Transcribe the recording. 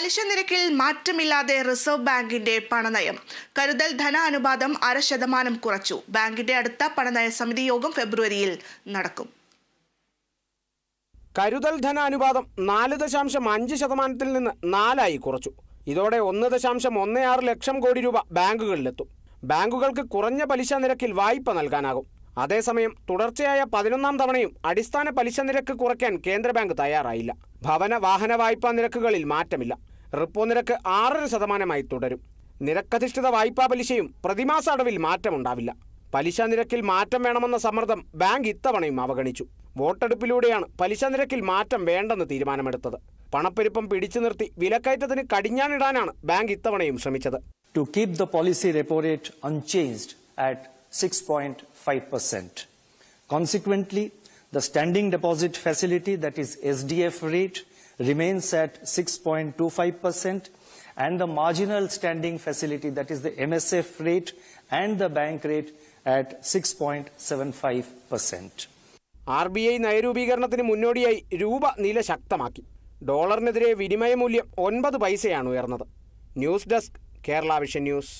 പലിശ നിരക്കിൽ മാറ്റമില്ലാതെ റിസർവ് ബാങ്കിന്റെ പണനയം. കരുതൽ ധന അനുപാതം അര ശതമാനം കുറച്ചു. ബാങ്കിന്റെ അടുത്ത പണനയ സമിതി യോഗം ഫെബ്രുവരിയിൽ നടക്കും. കരുതൽ ധന അനുപാതം നാല് ദശാംശം അഞ്ച് ശതമാനത്തിൽ നിന്ന് നാലായി കുറച്ചു. ഇതോടെ ഒന്ന് ദശാംശം ഒന്ന് ആറ് ലക്ഷം കോടി രൂപ ബാങ്കുകളിലെത്തും. ബാങ്കുകൾക്ക് കുറഞ്ഞ പലിശ നിരക്കിൽ വായ്പ നൽകാനാകും. അതേസമയം തുടർച്ചയായ പതിനൊന്നാം തവണയും അടിസ്ഥാന പലിശ നിരക്ക് കുറയ്ക്കാൻ കേന്ദ്ര ബാങ്ക് തയ്യാറായില്ല. ഭവന വാഹന വായ്പാ നിരക്കുകളിൽ മാറ്റമില്ല. റിപ്പോ നിരക്ക് ആറര ശതമാനമായി തുടരും. നിരക്കധിഷ്ഠിത വായ്പാ പലിശയും പ്രതിമാസ അടവിൽ മാറ്റമുണ്ടാവില്ല. പലിശ നിരക്കിൽ മാറ്റം വേണമെന്ന സമ്മർദ്ദം ബാങ്ക് ഇത്തവണയും അവഗണിച്ചു. വോട്ടെടുപ്പിലൂടെയാണ് പലിശ നിരക്കിൽ മാറ്റം വേണ്ടെന്ന് തീരുമാനമെടുത്തത്. പണപ്പെരുപ്പം പിടിച്ചു നിർത്തി വിലക്കയറ്റത്തിന് കടിഞ്ഞാണിടാനാണ് ബാങ്ക് ഇത്തവണയും ശ്രമിച്ചത്. To keep the policy repo rate repo rate unchanged at 6.5%. Consequently, the standing deposit facility, that is SDF rate, remains at 6.25% and the marginal standing facility, that is the MSF rate and the bank rate at 6.75%. R B I നയരൂപീകരണത്തിന് മുന്നോടിയായി രൂപ നില ശക്തമാക്കി ഡോളറിനെതിരെ വിനിമയ മൂല്യം ഒൻപത് പൈസയാണ് ഉയർന്നത് news desk Kerala vision news